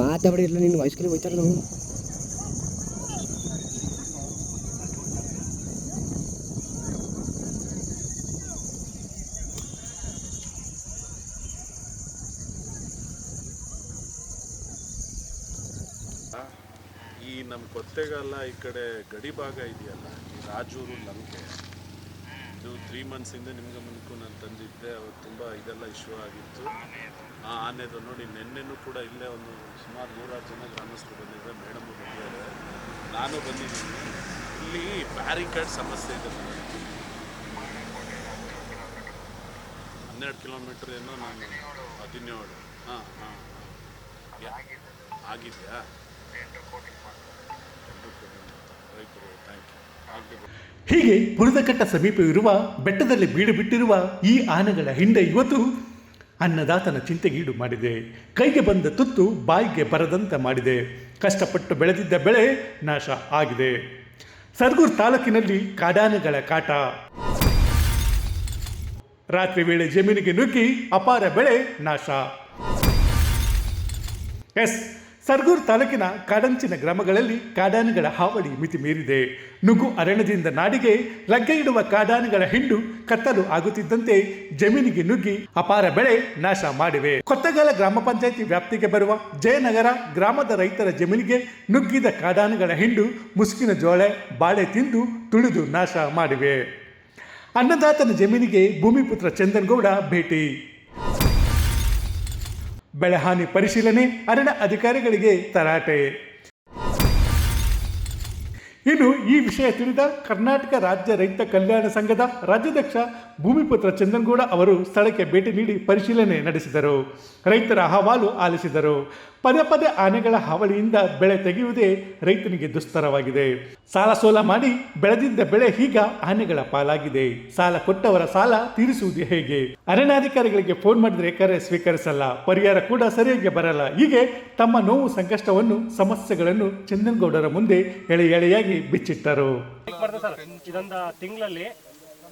ಮಾತಾಡಿ ಇಲ್ಲ ನಿನ್ನ ವಯಸ್ಕಲ್ಲಿ ಹೋಯ್ತಾರ ನಾವು ಈ ನಮ್ಮ ಕೊತ್ತೆಗಾಲ ಈ ಕಡೆ ಗಡಿ ಭಾಗ ಇದೆಯಲ್ಲ, ಈ ರಾಜೂರು ಲಂಕೆ ಇದು ತ್ರೀ ಮಂತ್ಸ್ ಹಿಂದೆ ನಿಮ್ಗೆ ಮುನ್ಕು ನಾನು ತಂದಿದ್ದೆ ಅವತ್ತು ತುಂಬ ಇದೆಲ್ಲ ಇಶ್ಯೂ ಆಗಿತ್ತು. ಆ ಆನೆದು ನೋಡಿ ನಿನ್ನೆನೂ ಕೂಡ ಇಲ್ಲೇ ಒಂದು ಸುಮಾರು ನೂರಾರು ಜನ ಗ್ರಾಮಸ್ಥರು ಬಂದಿದ್ದಾರೆ ಮೇಡಮು ಬಂದಿದ್ದಾರೆ. ನಾನು ಬಂದಿದ್ದೀನಿ. ಇಲ್ಲಿ ಬ್ಯಾರಿಕೇಡ್ ಸಮಸ್ಯೆ ಇದೆ. ಹನ್ನೆರಡು ಕಿಲೋಮೀಟ್ರ್ ಏನೋ ನಾನು ಹದಿನೇಳು. ಹಾಂ ಹಾಂ ಆಗಿದೆಯಾ? ರೈಟ್ ಥ್ಯಾಂಕ್ ಯು ಆಗಲಿ ಹೀಗೆ ಬುಡದಕಟ್ಟ ಸಮೀಪವಿರುವ ಬೆಟ್ಟದಲ್ಲಿ ಬೀಡು ಬಿಟ್ಟಿರುವ ಈ ಆನೆಗಳ ಹಿಂಡೆ ಇವತ್ತು ಅನ್ನದಾತನ ಚಿಂತೆಗೀಡು ಮಾಡಿದೆ. ಕೈಗೆ ಬಂದ ತುತ್ತು ಬಾಯಿಗೆ ಬರದಂತೆ ಮಾಡಿದೆ. ಕಷ್ಟಪಟ್ಟು ಬೆಳೆದಿದ್ದ ಬೆಳೆ ನಾಶ ಆಗಿದೆ. ಸರ್ಗೂರ್ ತಾಲೂಕಿನಲ್ಲಿ ಕಾಡಾನೆಗಳ ಕಾಟ. ರಾತ್ರಿ ವೇಳೆ ಜಮೀನಿಗೆ ನುಗ್ಗಿ ಅಪಾರ ಬೆಳೆ ನಾಶ. ಎಸ್. ಸರ್ಗೂರ್ ತಾಲೂಕಿನ ಕಾಡಂಚಿನ ಗ್ರಾಮಗಳಲ್ಲಿ ಕಾಡಾನೆಗಳ ಹಾವಳಿ ಮಿತಿ ಮೀರಿದೆ ನುಗ್ಗು ಅರಣ್ಯದಿಂದ ನಾಡಿಗೆ ಲಗ್ಗೆ ಇಡುವ ಕಾಡಾನೆಗಳ ಹಿಂಡು ಕತ್ತಲು ಆಗುತ್ತಿದ್ದಂತೆ ಜಮೀನಿಗೆ ನುಗ್ಗಿ ಅಪಾರ ಬೆಳೆ ನಾಶ ಮಾಡಿವೆ. ಕೊತ್ತಗಾಲ ಗ್ರಾಮ ಪಂಚಾಯಿತಿ ವ್ಯಾಪ್ತಿಗೆ ಬರುವ ಜಯನಗರ ಗ್ರಾಮದ ರೈತರ ಜಮೀನಿಗೆ ನುಗ್ಗಿದ ಕಾಡಾನೆಗಳ ಹಿಂಡು ಮುಸುಕಿನ ಜೋಳೆ, ಬಾಳೆ ತಿಂದು ತುಳಿದು ನಾಶ ಮಾಡಿವೆ. ಅನ್ನದಾತನ ಜಮೀನಿಗೆ ಭೂಮಿಪುತ್ರ ಚಂದನ್ ಗೌಡ ಭೇಟಿ. ಬೆಳೆಹಾನಿ ಪರಿಶೀಲನೆ ಅರಣ್ಯ ಅಧಿಕಾರಿಗಳಿಗೆ ತರಾಟೆ. ಇನ್ನು ಈ ವಿಷಯ ತಿಳಿದ ಕರ್ನಾಟಕ ರಾಜ್ಯ ರೈತ ಕಲ್ಯಾಣ ಸಂಘದ ರಾಜ್ಯಾಧ್ಯಕ್ಷ ಭೂಮಿಪುತ್ರ ಚಂದನ್ಗೌಡ ಅವರು ಸ್ಥಳಕ್ಕೆ ಭೇಟಿ ನೀಡಿ ಪರಿಶೀಲನೆ ನಡೆಸಿದರು. ರೈತರ ಅಹವಾಲು ಆಲಿಸಿದರು. ಪದೇ ಪದೇ ಆನೆಗಳ ಹಾವಳಿಯಿಂದ ಬೆಳೆ ತೆಗೆಯುವುದೇ ರೈತನಿಗೆ ದುಸ್ತರವಾಗಿದೆ. ಸಾಲ ಸೋಲ ಮಾಡಿ ಬೆಳೆದಿದ್ದ ಬೆಳೆ ಈಗ ಆನೆಗಳ ಪಾಲಾಗಿದೆ. ಸಾಲ ಕೊಟ್ಟವರ ಸಾಲ ತೀರಿಸುವುದು ಹೇಗೆ? ಅರಣ್ಯಾಧಿಕಾರಿಗಳಿಗೆ ಫೋನ್ ಮಾಡಿದ್ರೆ ಕರೆ ಸ್ವೀಕರಿಸಲ್ಲ. ಪರಿಹಾರ ಕೂಡ ಸರಿಯಾಗಿ ಬರಲ್ಲ. ಹೀಗೆ ತಮ್ಮ ನೋವು ಸಂಕಷ್ಟವನ್ನು, ಸಮಸ್ಯೆಗಳನ್ನು ಚಂದನಗೌಡರ ಮುಂದೆ ಎಳೆ ಎಳೆಯಾಗಿ ಬಿಚ್ಚಿಟ್ಟರು. ಇದೊಂದು ತಿಂಗಳಲ್ಲಿ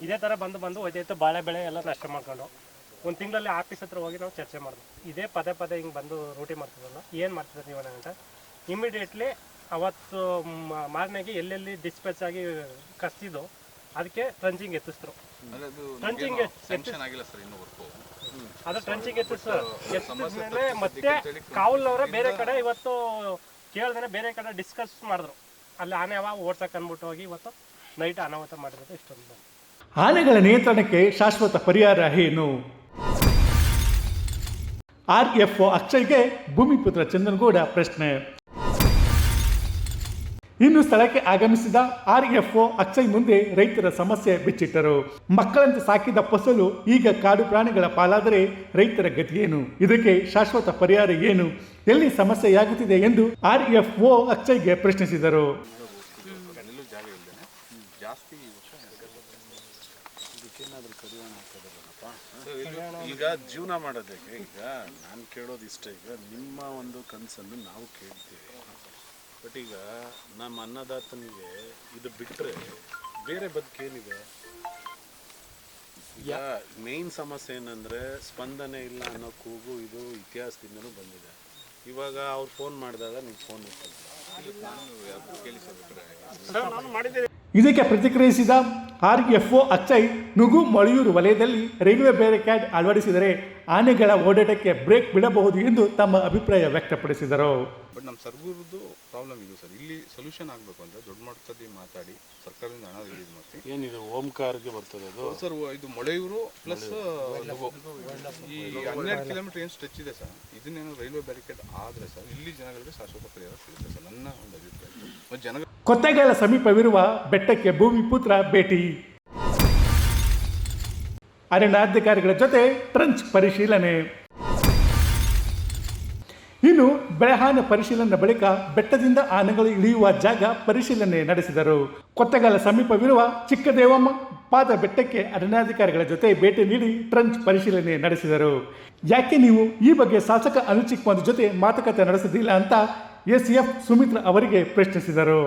ಇದೇ ತರ ಬಂದು ಬಂದು ಬಾಳೆ ಬೆಳೆ ಎಲ್ಲ ನಷ್ಟ ಮಾಡ್ಕೊಂಡು. ಒಂದು ತಿಂಗಳಲ್ಲಿ ಆಫೀಸ್ ಹತ್ರ ಹೋಗಿ ನಾವು ಚರ್ಚೆ ಮಾಡಿದ್ವಿ ಇದೇ ಪದೇ ಪದೇ ಹಿಂಗೆ ಬಂದು ರೂಟಿ ಮಾಡ್ತಿದ್ರಲ್ಲ ಏನು ಮಾಡ್ತಿದ್ರು ನೀವು ಅಂತ ಇಮಿಡಿಯೇಟ್ಲಿ ಅವತ್ತು ಮಾರ್ನೆಗೆ ಎಲ್ಲೆಲ್ಲಿ ಡಿಸ್ಪ್ಯಾಚ್ ಆಗಿ ಕಸ್ತಿದ್ದು ಅದಕ್ಕೆ ಟ್ರಂಚಿಂಗ್ ಎತ್ತಿಸ್ತರು ಟ್ರಂಚಿಂಗ್ ಆಗಿಲ್ಲ ಸರ್ ಇನ್ನೂ ವರ್ಕು ಅದು ಟ್ರಂಚಿಂಗ್ ಎತ್ತಿಸ್ರು. ಎತ್ತಿದ್ಮೇಲೆ ಮತ್ತೆ ಕಾವಲ್ನವರ ಬೇರೆ ಕಡೆ ಇವತ್ತು ಕೇಳಿದ್ರೆ ಬೇರೆ ಕಡೆ ಡಿಸ್ಕಸ್ ಮಾಡಿದ್ರು. ಅಲ್ಲಿ ಆನೆ ಅವ ಓಡ್ಸಕ್ಕೆ ಅಂದ್ಬಿಟ್ಟು ಹೋಗಿ ಇವತ್ತು ನೈಟ್ ಅನಾಹುತ ಮಾಡಿರೋದು ಇಷ್ಟೊಂದು. ಆನೆಗಳ ನಿಯಂತ್ರಣಕ್ಕೆ ಶಾಶ್ವತ ಪರಿಹಾರ ಏನು ಆರ್ ಎಫ್ ಒ ಅಕ್ಷಯ್ಗೆ ಭೂಮಿಪುತ್ರ ಚಂದನಗೌಡ ಪ್ರಶ್ನೆ. ಇನ್ನು ಸ್ಥಳಕ್ಕೆ ಆಗಮಿಸಿದ ಆರ್ ಎಫ್ ಒ ಅಕ್ಷಯ್ ಮುಂದೆ ರೈತರ ಸಮಸ್ಯೆ ಬಿಚ್ಚಿಟ್ಟರು. ಮಕ್ಕಳಂತೆ ಸಾಕಿದ ಫಸಲು ಈಗ ಕಾಡು ಪ್ರಾಣಿಗಳ ಪಾಲಾದರೆ ರೈತರ ಗತಿಯೇನು ಇದಕ್ಕೆ ಶಾಶ್ವತ ಪರಿಹಾರ ಏನು? ಎಲ್ಲಿ ಸಮಸ್ಯೆಯಾಗುತ್ತಿದೆ ಎಂದು ಆರ್ ಎಫ್ ಒ ಅಕ್ಷಯ್ಗೆ ಪ್ರಶ್ನಿಸಿದರು ಎಲ್ಲೂ ಜಾಗ ಇಲ್ಲದೆ ಜಾಸ್ತಿ ಈ ವರ್ಷ ಈಗ ಜೀವನ ಮಾಡೋದಕ್ಕೆ ಈಗ ನಾನು ಕೇಳೋದು ಇಷ್ಟ ಈಗ ನಿಮ್ಮ ಒಂದು ಕನಸನ್ನು ನಾವು ಕೇಳ್ತೀವಿ. ಬಟ್ ಈಗ ನಮ್ಮ ಅನ್ನದಾತನಿಗೆ ಇದು ಬಿಟ್ಟರೆ ಬೇರೆ ಬದುಕೇನಿದೆ ಈಗ ಮೇನ್ ಸಮಸ್ಯೆ ಏನಂದ್ರೆ ಸ್ಪಂದನೆ ಇಲ್ಲ ಅನ್ನೋ ಕೂಗು ಇದು ಇತಿಹಾಸದಿಂದನೂ ಬಂದಿದೆ. ಇವಾಗ ಅವ್ರು ಫೋನ್ ಮಾಡಿದಾಗ ನೀವು ಫೋನ್ ಬಿಟ್ಟರೆ ನಾನು ಮಾಡಿದ್ದೇನೆ. ಇದಕ್ಕೆ ಪ್ರತಿಕ್ರಿಯಿಸಿದ R F O Akshay Nugu Maleyuru ವಲಯದಲ್ಲಿ ರೈಲ್ವೆ ಬ್ಯಾರಿಕ್ಯಾಡ್ ಅಳವಡಿಸಿದರೆ ಆನೆಗಳ ಓಡಾಟಕ್ಕೆ ಬ್ರೇಕ್ ಬಿಡಬಹುದು ಎಂದು ತಮ್ಮ ಅಭಿಪ್ರಾಯ ವ್ಯಕ್ತಪಡಿಸಿದರು. ಬಟ್ ನಮ್ಮ ಸರ್ಗೂರದ್ದು ಪ್ರಾಬ್ಲಮ್ ಇದು ಸರ್. ಇಲ್ಲಿ ಸೊಲ್ಯೂಷನ್ ಆಗಬೇಕು ಅಂದರೆ ದೊಡ್ಡ ಮಟ್ಟದಲ್ಲಿ ಮಾತಾಡಿ ಸರ್ಕಾರದಿಂದ ಹಣ ರಿಲೀಸ್ ಮಾಡ್ತೀವಿ. ಏನಿದೆ ಓಂಕಾರ್ಗೆ ಬರ್ತದೆ ಅದು? ಸರ್ ಇದು ಮೊಳೆಯೂರು ಪ್ಲಸ್ ಈ ಹನ್ನೆರಡು ಕಿಲೋಮೀಟರ್ ಏನು ಸ್ಟ್ರೆಚ್ ಇದೆ ಸರ್? ಇದನ್ನೇನು ರೈಲ್ವೆ ಬ್ಯಾರಿಕೇಡ್ ಆದರೆ ಸರ್ ಇಲ್ಲಿ ಜನಗಳಿಗೆ ಶಾಶ್ವತ ಪರಿಹಾರ ಸಿಗುತ್ತೆ ಸರ್ ನನ್ನ ಒಂದು ಅಭಿಪ್ರಾಯ. ಮತ್ತು ಜನ ಕೊತ್ತೆಗಾಲ ಸಮೀಪವಿರುವ ಬೆಟ್ಟಕ್ಕೆ ಭೂಮಿಪುತ್ರ ಭೇಟಿ. ಅರಣ್ಯಾಧಿಕಾರಿಗಳ ಜೊತೆ ಟ್ರಂಚ್ ಪರಿಶೀಲನೆ. ಇನ್ನು ಬೆಳೆಹಾನಿ ಪರಿಶೀಲನೆ ಬಳಿಕ ಬೆಟ್ಟದಿಂದ ಆನೆಗಳು ಇಳಿಯುವ ಜಾಗ ಪರಿಶೀಲನೆ ನಡೆಸಿದರು. ಕೊತ್ತಗಾಲ ಸಮೀಪವಿರುವ ಚಿಕ್ಕದೇವಮ್ಮ ಪಾದ ಬೆಟ್ಟಕ್ಕೆ ಅರಣ್ಯಾಧಿಕಾರಿಗಳ ಜೊತೆ ಭೇಟಿ ನೀಡಿ ಟ್ರಂಚ್ ಪರಿಶೀಲನೆ ನಡೆಸಿದರು. ಯಾಕೆ ನೀವು ಈ ಬಗ್ಗೆ ಶಾಸಕ ಅನುಚಿಕ್ ಜೊತೆ ಮಾತುಕತೆ ನಡೆಸುವುದಿಲ್ಲ ಅಂತ ಎಸ್ ಎಫ್ ಸುಮಿತ್ರ ಅವರಿಗೆ ಪ್ರಶ್ನಿಸಿದರು.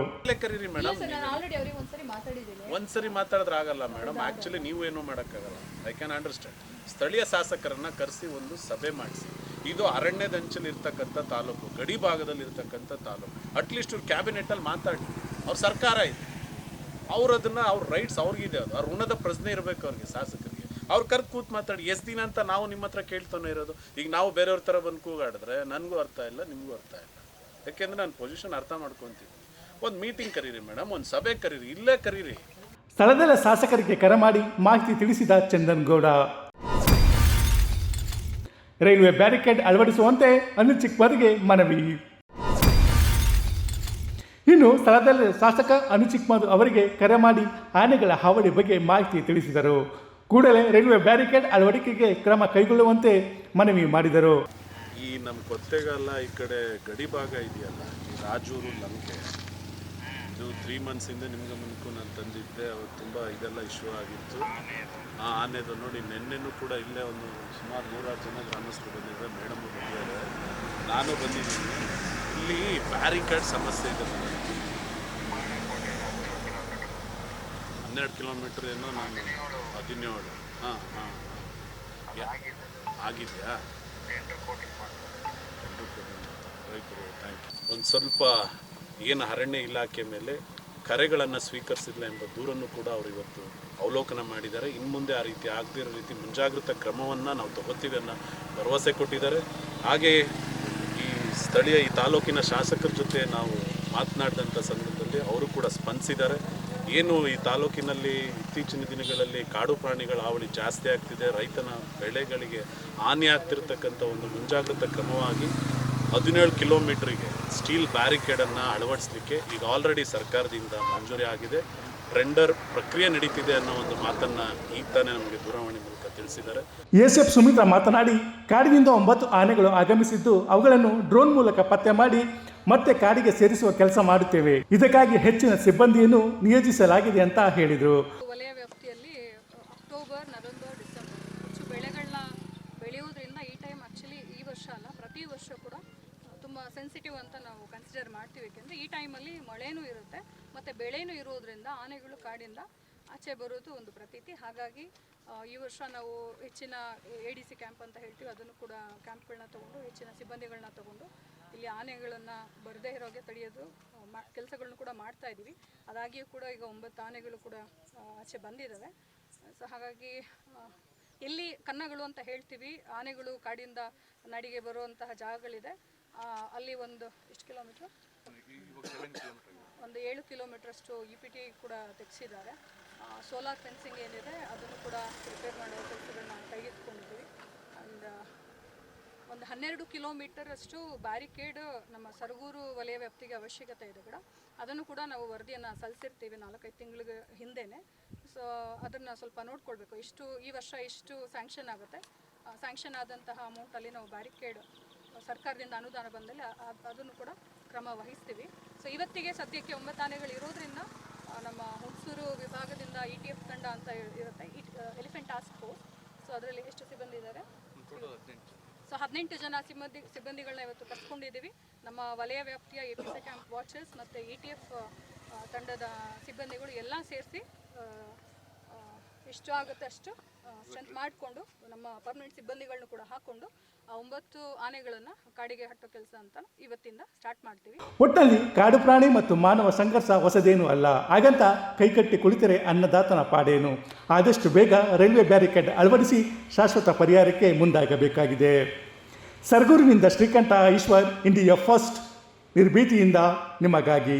ಕರೀರಿ ಮೇಡಮ್. ಸರ್ ನಾನು ಆಲ್ರೆಡಿ ಅವ್ರಿಗೆ ಒಂದ್ಸರಿ ಮಾತಾಡಿದ್ದೀನಿ. ಒಂದ್ಸರಿ ಮಾತಾಡಿದ್ರೆ ಆಗಲ್ಲ ಮೇಡಮ್. ಆಕ್ಚುಲಿ ನೀವು ಏನೂ ಮಾಡೋಕ್ಕಾಗಲ್ಲ. ಐ ಕ್ಯಾನ್ ಅಂಡರ್ಸ್ಟ್ಯಾಂಡ್ ಸ್ಥಳೀಯ ಶಾಸಕರನ್ನ ಕರೆಸಿ ಒಂದು ಸಭೆ ಮಾಡಿಸಿ. ಇದು ಅರಣ್ಯದಂಚಲಿರ್ತಕ್ಕಂಥ ತಾಲೂಕು ಗಡಿ ಭಾಗದಲ್ಲಿ ಇರ್ತಕ್ಕಂಥ ತಾಲೂಕು ಅಟ್ಲೀಸ್ಟ್ ಇವ್ರು ಕ್ಯಾಬಿನೆಟಲ್ಲಿ ಮಾತಾಡಿ. ಅವ್ರ ಸರ್ಕಾರ ಇದೆ. ಅವ್ರು ಅದನ್ನ ಅವ್ರ ರೈಟ್ಸ್ ಅವ್ರಿಗಿದೆ ಅದು. ಅವ್ರ ಋಣದ ಪ್ರಶ್ನೆ ಇರಬೇಕು ಅವ್ರಿಗೆ ಶಾಸಕರಿಗೆ. ಅವ್ರು ಕರ್ ಕೂತ್ ಮಾತಾಡಿ. ಎಷ್ಟು ದಿನ ಅಂತ ನಾವು ನಿಮ್ಮ ಹತ್ರ ಕೇಳ್ತಾನೆ ಇರೋದು. ಈಗ ನಾವು ಬೇರೆಯವ್ರ ಥರ ಬಂದು ಕೂಗಾಡಿದ್ರೆ ನನಗೂ ಅರ್ಥ ಇಲ್ಲ ನಿಮಗೂ ಅರ್ಥ ಇಲ್ಲ. ಯಾಕೆಂದ್ರೆ ನಾನು ಪೊಸಿಷನ್ ಅರ್ಥ ಮಾಡ್ಕೊತೀನಿ. ಒಂದು ಮೀಟಿಂಗ್ ಕರೀರಿ ಮೇಡಮ್ ಒಂದು ಸಭೆ ಕರೀರಿ, ಇಲ್ಲೇ ಕರೀರಿ. ಸ್ಥಳದಲ್ಲ ಶಾಸಕರಿಗೆ ಕರೆ ಮಾಡಿ ಮಾಹಿತಿ ತಿಳಿಸಿದ ಚಂದನ್ ಗೌಡ. ರೈಲ್ವೆ ಬ್ಯಾರಿಕೇಡ್ ಅಳವಡಿಸುವಂತೆ ಅನಿಲ್ ಚಿಕ್ಮರಿಗೆ ಮನವಿ. ಇನ್ನು ಸ್ಥಳದಲ್ಲಿ ಶಾಸಕ ಅನಿಲ್ ಅವರಿಗೆ ಕರೆ ಮಾಡಿ ಆನೆಗಳ ಹಾವಳಿ ಬಗ್ಗೆ ಮಾಹಿತಿ ತಿಳಿಸಿದರು. ಕೂಡಲೇ ರೈಲ್ವೆ ಬ್ಯಾರಿಕೇಡ್ ಅಳವಡಿಕೆಗೆ ಕ್ರಮ ಕೈಗೊಳ್ಳುವಂತೆ ಮನವಿ ಮಾಡಿದರು. ನಮ್ಮ ಕೊತ್ತೆಗಲ್ಲ ಈ ಕಡೆ ಗಡಿ ಭಾಗ ಇದೆಯಲ್ಲ, ಈ ರಾಜೂರು ಲಂಕೆ. ಇದು ತ್ರೀ ಮಂತ್ಸಿಂದ ನಿಮ್ಗೆ ಗಮನಕ್ಕೂ ನಾನು ತಂದಿದ್ದೆ ಅವತ್ತು ತುಂಬ ಇದೆಲ್ಲ ಇಶ್ಯೂ ಆಗಿತ್ತು. ಆ ಆನೆದು ನೋಡಿ ನಿನ್ನೆನೂ ಕೂಡ ಇಲ್ಲೇ ಒಂದು ಸುಮಾರು ನೂರಾರು ಜನ ಗ್ರಾಮಸ್ಥರು ಬಂದಿದ್ದಾರೆ, ಮೇಡಮ್ ಬಂದಿದ್ದಾರೆ. ನಾನು ಬಂದಿದ್ದೀನಿ. ಇಲ್ಲಿ ಬ್ಯಾರಿಕೇಡ್ ಸಮಸ್ಯೆ ಇದೆ ನನಗೆ. ಹನ್ನೆರಡು ಕಿಲೋಮೀಟ್ರ್ ಏನೋ ನಾನು ಹದಿನೇಳು. ಹಾಂ ಹಾಂ ಆಗಿದೆಯಾ? ಒಂದು ಸ್ವಲ್ಪ ಏನು ಅರಣ್ಯ ಇಲಾಖೆ ಮೇಲೆ ಕರೆಗಳನ್ನು ಸ್ವೀಕರಿಸಿಲ್ಲ ಎಂಬ ದೂರನ್ನು ಕೂಡ ಅವರು ಇವತ್ತು ಅವಲೋಕನ ಮಾಡಿದ್ದಾರೆ. ಇನ್ನು ಮುಂದೆ ಆ ರೀತಿ ಆಗದಿರೋ ರೀತಿ ಮುಂಜಾಗ್ರತಾ ಕ್ರಮವನ್ನು ನಾವು ತಗೋತೀವಿ ಅನ್ನೋ ಭರವಸೆ ಕೊಟ್ಟಿದ್ದಾರೆ. ಹಾಗೆ ಈ ಸ್ಥಳೀಯ, ಈ ತಾಲೂಕಿನ ಶಾಸಕರ ಜೊತೆ ನಾವು ಮಾತನಾಡಿದಂಥ ಸಂದರ್ಭದಲ್ಲಿ ಅವರು ಕೂಡ ಸ್ಪಂದಿಸಿದ್ದಾರೆ. ಏನು ಈ ತಾಲೂಕಿನಲ್ಲಿ ಇತ್ತೀಚಿನ ದಿನಗಳಲ್ಲಿ ಕಾಡು ಪ್ರಾಣಿಗಳ ಹಾವಳಿ ಜಾಸ್ತಿ ಆಗ್ತಿದೆ, ರೈತನ ಬೆಳೆಗಳಿಗೆ ಹಾನಿ ಆಗ್ತಿರ್ತಕ್ಕಂಥ ಒಂದು ಮುಂಜಾಗ್ರತಾ ಕ್ರಮವಾಗಿ ಹದಿನೇಳು ಕಿಲೋಮೀಟ್ರಿಗೆ ಸ್ಟೀಲ್ ಬ್ಯಾರಿಕೇಡನ್ನು ಅಳವಡಿಸಲಿಕ್ಕೆ ಈಗ ಆಲ್ರೆಡಿ ಸರ್ಕಾರದಿಂದ ಮಂಜೂರಿ ಆಗಿದೆ. ಟೆಂಡರ್ ಪ್ರಕ್ರಿಯೆ ನಡೀತಿದೆ ಅನ್ನೋ ಒಂದು ಮಾತನ್ನು ಈಗ ತಾನೇ ನಮಗೆ ದೂರವಾಣಿ ಮೂಲಕ ತಿಳಿಸಿದ್ದಾರೆ. ಎಸ್ಎಫ್ ಸುಮಿತ್ರಾ ಮಾತನಾಡಿ, ಕಾಡಿನಿಂದ ಒಂಬತ್ತು ಆನೆಗಳು ಆಗಮಿಸಿದ್ದು ಅವುಗಳನ್ನು ಡ್ರೋನ್ ಮೂಲಕ ಪತ್ತೆ ಮಾಡಿ ಮತ್ತೆ ಕಾಡಿಗೆ ಸೇರಿಸುವ ಕೆಲಸ ಮಾಡುತ್ತೇವೆ. ಇದಕ್ಕಾಗಿ ಹೆಚ್ಚಿನ ಸಿಬ್ಬಂದಿಯನ್ನು ನಿಯೋಜಿಸಲಾಗಿದೆ ಅಂತ ಹೇಳಿದರು. ವಲಯ ವ್ಯಾಪ್ತಿಯಲ್ಲಿ ಅಕ್ಟೋಬರ್, ನವೆಂಬರ್, ಡಿಸೆಂಬರ್ ಹೆಚ್ಚು ಬೆಳೆಗಳನ್ನ ಬೆಳೆಯೋದ್ರಿಂದ ಈ ಟೈಮ್ ಆಕ್ಚುಲಿ ಈ ವರ್ಷ ಅಲ್ಲ, ಪ್ರತಿ ವರ್ಷ ಕೂಡ ತುಂಬ ಸೆನ್ಸಿಟಿವ್ ಅಂತ ನಾವು ಕನ್ಸಿಡರ್ ಮಾಡ್ತೀವಿ. ಯಾಕೆಂದರೆ ಈ ಟೈಮಲ್ಲಿ ಮಳೆನೂ ಇರುತ್ತೆ, ಮತ್ತು ಬೆಳೆನೂ ಇರೋದ್ರಿಂದ ಆನೆಗಳು ಕಾಡಿಂದ ಆಚೆ ಬರೋದು ಒಂದು ಪ್ರತೀತಿ. ಹಾಗಾಗಿ ಈ ವರ್ಷ ನಾವು ಹೆಚ್ಚಿನ ಎ ಡಿ, ಸಿ ಕ್ಯಾಂಪ್ ಅಂತ ಹೇಳ್ತೀವಿ. ಅದನ್ನು ಕೂಡ ಕ್ಯಾಂಪ್ಗಳನ್ನ ತಗೊಂಡು ಹೆಚ್ಚಿನ ಸಿಬ್ಬಂದಿಗಳನ್ನ ತಗೊಂಡು ಇಲ್ಲಿ ಆನೆಗಳನ್ನು ಬರದೇ ಇರೋಗೆ ತಡೆಯೋದು ಕೆಲಸಗಳನ್ನು ಕೂಡ ಮಾಡ್ತಾ ಇದ್ದೀವಿ ಅದಾಗಿಯೂ ಕೂಡ ಈಗ ಒಂಬತ್ತು ಆನೆಗಳು ಕೂಡ ಆಚೆ ಬಂದಿದ್ದಾವೆ ಸೊ ಹಾಗಾಗಿ ಇಲ್ಲಿ ಕನ್ನಗಳು ಅಂತ ಹೇಳ್ತೀವಿ, ಆನೆಗಳು ಕಾಡಿಂದ ನಡಿಗೆ ಬರುವಂತಹ ಜಾಗಗಳಿದೆ. ಅಲ್ಲಿ ಒಂದು, ಎಷ್ಟು ಕಿಲೋಮೀಟ್ರ್? ಒಂದು ಏಳು ಕಿಲೋಮೀಟ್ರಷ್ಟು ಇ ಪಿ ಟಿ ಕೂಡ ತೆಗೆಸಿದ್ದಾರೆ. ಸೋಲಾರ್ ಫೆನ್ಸಿಂಗ್ ಏನಿದೆ, ಅದನ್ನು ಕೂಡ ರಿಪೇರ್ ಮಾಡೋ ಕೆಲಸಗಳನ್ನ ಒಂದು ಹನ್ನೆರಡು ಕಿಲೋಮೀಟರ್ ಅಷ್ಟು ಬ್ಯಾರಿಕೇಡ್ ನಮ್ಮ ಸರಗೂರು ವಲಯ ವ್ಯಾಪ್ತಿಗೆ ಅವಶ್ಯಕತೆ ಇದೆ ಕೂಡ ಅದನ್ನು ಕೂಡ ನಾವು ವರದಿಯನ್ನು ಸಲ್ಲಿಸಿರ್ತೀವಿ ನಾಲ್ಕೈದು ತಿಂಗಳಿಗೆ ಹಿಂದೆನೆ. ಸೊ ಅದನ್ನು ಸ್ವಲ್ಪ ನೋಡ್ಕೊಳ್ಬೇಕು. ಇಷ್ಟು, ಈ ವರ್ಷ ಇಷ್ಟು ಸ್ಯಾಂಕ್ಷನ್ ಆಗುತ್ತೆ. ಸ್ಯಾಂಕ್ಷನ್ ಆದಂತಹ ಅಮೌಂಟಲ್ಲಿ ನಾವು ಬ್ಯಾರಿಕೇಡ್ ಸರ್ಕಾರದಿಂದ ಅನುದಾನ ಬಂದಲ್ಲಿ ಅದನ್ನು ಕೂಡ ಕ್ರಮ ವಹಿಸ್ತೀವಿ. ಸೊ ಇವತ್ತಿಗೆ ಸದ್ಯಕ್ಕೆ ಒಂಬತ್ತು ಇರೋದ್ರಿಂದ ನಮ್ಮ ಹುಣಸೂರು ವಿಭಾಗದಿಂದ ಇ ಟಿ ಎಫ್ ತಂಡ ಅಂತ ಇರ್- ಇರುತ್ತೆ ಎಲಿಫೆಂಟ್ ಟಾಸ್ಕ್ ಫೋರ್ಸ್. ಸೊ ಅದರಲ್ಲಿ ಎಷ್ಟು ಸಿಬ್ಬಂದಿ ಇದ್ದಾರೆ? ಸೊ ಹದಿನೆಂಟು ಜನ ಸಿಬ್ಬಂದಿ ಸಿಬ್ಬಂದಿಗಳನ್ನ ಇವತ್ತು ಕರ್ಸ್ಕೊಂಡಿದ್ದೀವಿ. ನಮ್ಮ ವಲಯ ವ್ಯಾಪ್ತಿಯ A P C camp watchers ಮತ್ತು ಇ ಟಿ ಎಫ್ ತಂಡದ ಸಿಬ್ಬಂದಿಗಳು ಎಲ್ಲ ಸೇರಿಸಿ ಎಷ್ಟು ಆಗುತ್ತೆ ಅಷ್ಟು ಸ್ಟ್ರೆಂತ್ ಮಾಡಿಕೊಂಡು ನಮ್ಮ ಪರ್ಮನೆಂಟ್ ಸಿಬ್ಬಂದಿಗಳನ್ನ ಕೂಡ ಹಾಕೊಂಡು ಒಂಬತ್ತು ಆನೆಗಳನ್ನು ಕಾಡಿಗೆ ಹಟ್ಟೋ ಕೆಲಸ ಅಂತ ಇವತ್ತಿಂದ ಸ್ಟಾರ್ಟ್ ಮಾಡ್ತೀವಿ. ಒಟ್ಟಲ್ಲಿ ಕಾಡು ಪ್ರಾಣಿ ಮತ್ತು ಮಾನವ ಸಂಘರ್ಷ ಹೊಸದೇನೂ ಅಲ್ಲ. ಹಾಗಂತ ಕೈಕಟ್ಟಿ ಕುಳಿತರೆ ಅನ್ನದಾತನ ಪಾಡೇನು. ಆದಷ್ಟು ಬೇಗ ರೈಲ್ವೆ ಬ್ಯಾರಿಕೇಡ್ ಅಳವಡಿಸಿ ಶಾಶ್ವತ ಪರಿಹಾರಕ್ಕೆ ಮುಂದಾಗಬೇಕಾಗಿದೆ. ಸರ್ಗೂರಿನಿಂದ ಶ್ರೀಕಂಠ, ಈಶ್ವರ್, ಇಂಡಿಯಾ ಫಸ್ಟ್ ನಿರ್ಭೀತಿಯಿಂದ ನಿಮಗಾಗಿ.